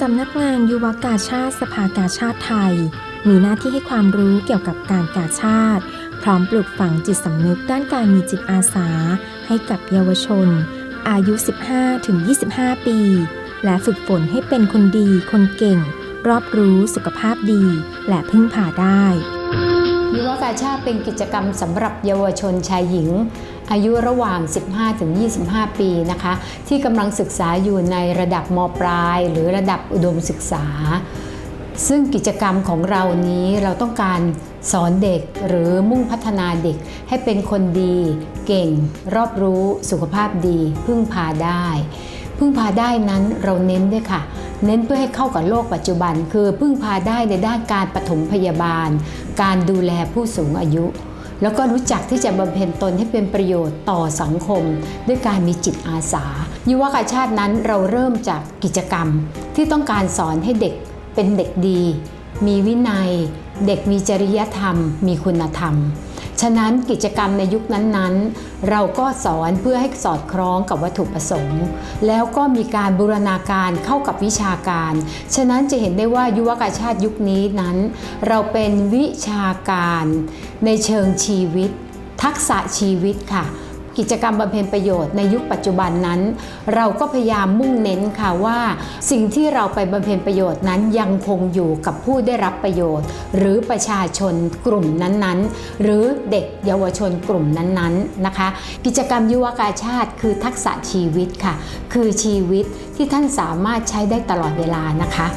สำนักงานยุวกาชาติสภากาชาติไทย มีหน้าที่ให้ความรู้เกี่ยวกับการกาชาติ พร้อมปลูกฝังจิตสำนึกด้านการมีจิตอาสา ให้กับเยาวชน อายุ 15-25 ปี และฝึกฝนให้เป็นคนดีคนเก่ง รอบรู้สุขภาพดี และพึ่งพาได้ ยุวกาชาติเป็นกิจกรรมสำหรับเยาวชนชายหญิง อายุระหว่าง 15-25 ปีนะคะ ที่กำลังศึกษาอยู่ในระดับมปลาย หรือระดับอุดมศึกษา ซึ่งกิจกรรมของเรานี้เราต้องการสอนเด็กหรือมุ่งพัฒนาเด็กให้เป็นคนดี เก่ง รอบรู้สุขภาพดี พึ่งพาได้ พึ่งพาได้นั้นเราเน้นด้วยค่ะเน้นเพื่อให้เข้ากับโลกปัจจุบัน คือพึ่งพาได้ในด้านการปฐมพยาบาล การดูแลผู้สูงอายุ แล้วก็รู้จักที่จะบำเพ็ญตนให้เป็นประโยชน์ต่อสังคม ด้วยการมีจิตอาสา ยุวกาชาตินั้นเราเริ่มจากกิจกรรม ที่ต้องการสอนให้เด็กเป็นเด็กดี มีวินัย เด็กมีจริยธรรม มีคุณธรรม ฉะนั้นกิจกรรมในยุคนั้นๆ เราก็สอนเพื่อให้สอดคล้องกับวัตถุประสงค์ แล้วก็มีการบูรณาการเข้ากับวิชาการ ฉะนั้นจะเห็นได้ว่ายุวกาชาติยุคนี้นั้น เราเป็นวิชาการในเชิงชีวิต ทักษะชีวิตค่ะ กิจกรรมบำเพ็ญประโยชน์ในยุคปัจจุบันนั้น เราก็พยายามมุ่งเน้นค่ะว่า สิ่งที่เราไปบำเพ็ญประโยชน์นั้นยังคงอยู่กับผู้ได้รับประโยชน์ หรือประชาชนกลุ่มนั้นๆ หรือเด็กเยาวชนกลุ่มนั้นๆนะคะ กิจกรรมยุวกาชาติคือทักษะชีวิตค่ะ คือชีวิตที่ท่านสามารถใช้ได้ตลอดเวลานะคะ